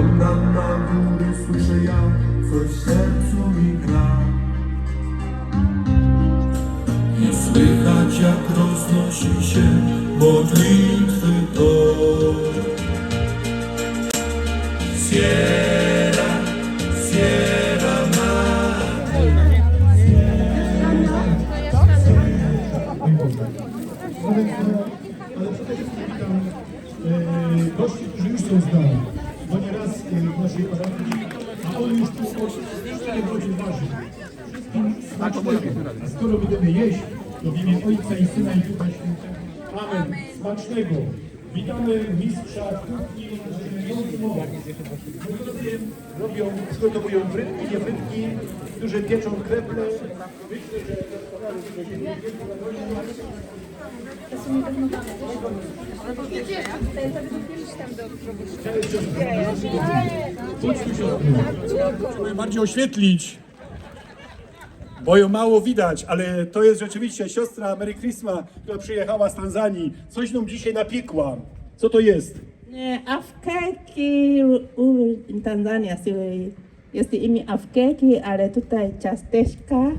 Spoglądam na góry, słyszę ja, coś w sercu mi gra. Słychać jak roznosi się modlitwy to. Sierra, Sierra Madre. E, gości, którzy już są z nami, e, w naszej parafii, a on już tu od 4 godzin waży. Smacznego. Skoro będziemy jeść, to w imię Ojca i Syna i Ducha Świętego. Amen. Smacznego. Witamy mistrza kuchni. Robią, przygotowują frytki, nie frytki, którzy pieczą kreple. Myślę, że tego się nie bardziej oświetlić, bo ją mało widać, ale to jest rzeczywiście siostra Mary Christmas, która przyjechała z Tanzanii. Coś nam dzisiaj napiekła. Co to jest? Afkeki Tanzania jest imię Afkeki, ale tutaj ciasteczka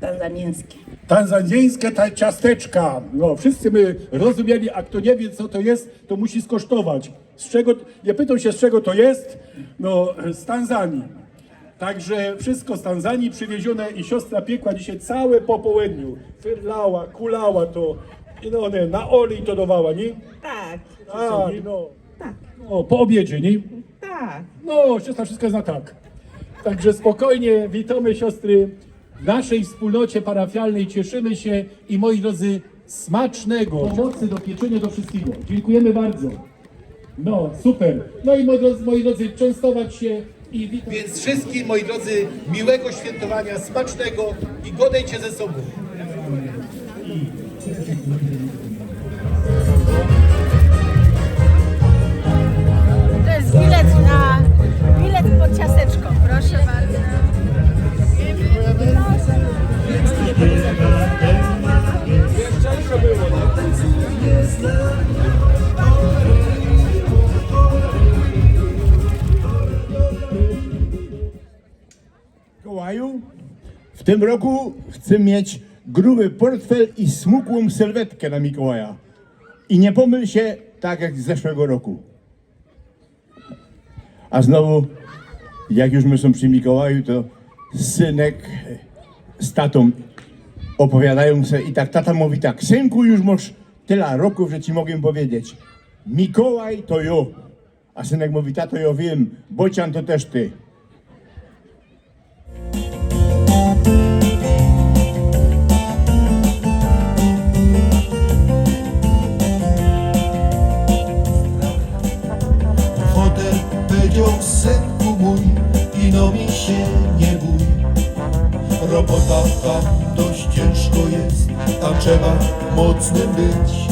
tanzaniańskie. Tanzaniańskie ta ciasteczka. No, wszyscy my rozumieli, a kto nie wie, co to jest, to musi skosztować. Z czego, nie pytam się, z czego to jest? No, z Tanzanii. Także wszystko z Tanzanii przywiezione i siostra piekła dzisiaj całe po południu. Fyrlała, kulała to, i no, nie, na olej to dawała, nie? Tak, Tak, no. tak, no. Po obiedzie, nie? tak. No, siostra wszystko zna tak. Także spokojnie witamy siostry w naszej wspólnocie parafialnej. Cieszymy się i moi drodzy, smacznego, pomocy do pieczenia, do wszystkiego. Dziękujemy bardzo. No, super. No i moi drodzy, moi drodzy częstować się. Więc wszystkim, moi drodzy, miłego świętowania, smacznego i godejcie ze sobą. W tym roku chcę mieć gruby portfel i smukłą sylwetkę na Mikołaja. I nie pomyl się tak jak z zeszłego roku. A znowu, jak już my są przy Mikołaju, to synek z tatą opowiadają se i tak tata mówi tak, synku już masz tyle roków, że ci mogę powiedzieć. Mikołaj to jo. A synek mówi, tato ja wiem, bocian to też ty. Powiedział synku mój, ino mi się nie bój. Robota tam dość ciężko jest, tam trzeba mocnym być.